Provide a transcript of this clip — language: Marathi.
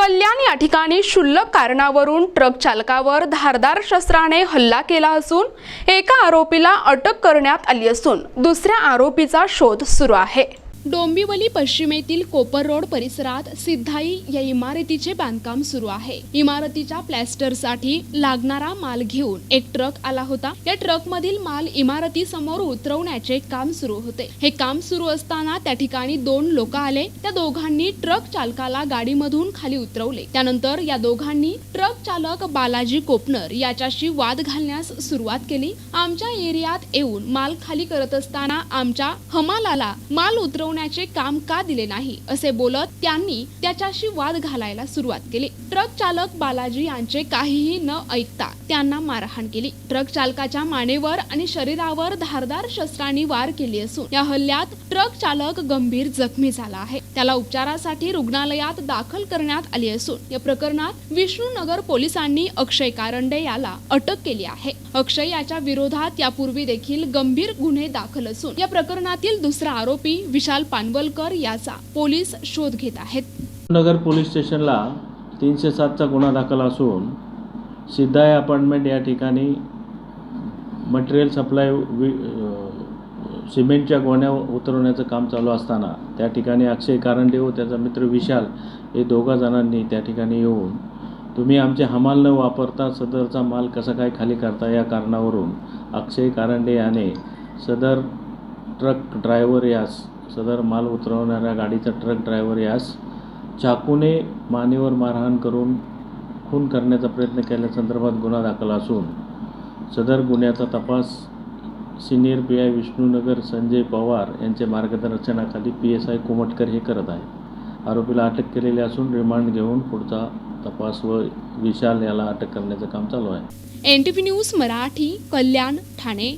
कल्याण या ठिकाणी क्षुल्लक कारणावरून ट्रक चालकावर धारदार शस्त्राने हल्ला केला असून एका आरोपीला अटक करण्यात आली असून दुसऱ्या आरोपीचा शोध सुरू आहे. डोंबिवली पश्चिमेतील कोपर रोड परिसरात सिद्धाई या इमारतीचे बांधकाम सुरू आहे. इमारतीच्या प्लॅस्टरसाठी लागणारा माल घेऊन एक ट्रक आला होता. या ट्रक मधील माल इमारती समोर उतरवण्याचे काम सुरू होते. हे काम सुरू असताना त्या ठिकाणी दोन लोक आले. त्या दोघांनी ट्रक चालकाला गाडीमधून खाली उतरवले. त्यानंतर या दोघांनी ट्रक चालक बालाजी कोपनर याच्याशी वाद घालण्यास सुरुवात केली. आमच्या एरियात येऊन माल खाली करत असताना आमच्या हमालाला माल उतरव थांबवण्याचे काम का दिले नाही असे बोलत त्यांनी त्याच्याशी वाद घालायला सुरुवात केली. ट्रक चालक बालाजी यांचे काहीही न ऐकता त्यांना मारहाण केली. ट्रक चालकाच्या मानेवर आणि शरीरावर धारदार शस्त्रांनी वार केली असून या हल्ल्यात ट्रक चालक गंभीर जखमी झाला आहे. त्याला उपचारासाठी रुग्णालयात दाखल करण्यात आली असून या प्रकरणात विष्णूनगर पोलिसांनी अक्षय कारंडे याला अटक केली आहे. अक्षय याच्या विरोधात यापूर्वी देखील गंभीर गुन्हे दाखल असून या प्रकरणातील दुसरा आरोपी विशाल पानवलकर याचा पोलीस शोध घेत आहेत. नगर पोलीस स्टेशनला तीनशे सातचा गुन्हा दाखल असून सिद्धाय अपार्टमेंट या ठिकाणी मटेरियल सप्लाय वि सिमेंटच्या गोण्या उतरवण्याचं काम चालू असताना त्या ठिकाणी अक्षय कारंडे व त्याचा मित्र विशाल हे दोघा जणांनी त्या ठिकाणी येऊन तुम्ही आमचे हमाल न वापरता सदरचा माल कसा काय खाली करता? या कारणावरून अक्षय कारंडे याने सदर ट्रक ड्रायव्हर यास सदर माल उतरवणाऱ्या गाडीचा ट्रक ड्रायव्हर यास चाकूने मानेवर मारहाण करून खून करण्याचा प्रयत्न केल्यासंदर्भात गुन्हा दाखल असून सदर गुन्ह्याचा तपास senior P I Vishnunagar Sanjay Pawar यांच्या मार्गदर्शनाखाली पी एस आय कुमटकर हे करत आहे. आरोपीला अटक केलेली असून रिमांड घेऊन पुढचा तपास व विशाल याला अटक करण्याचं काम चालू आहे. N T P news Marathi Kalyan Thane.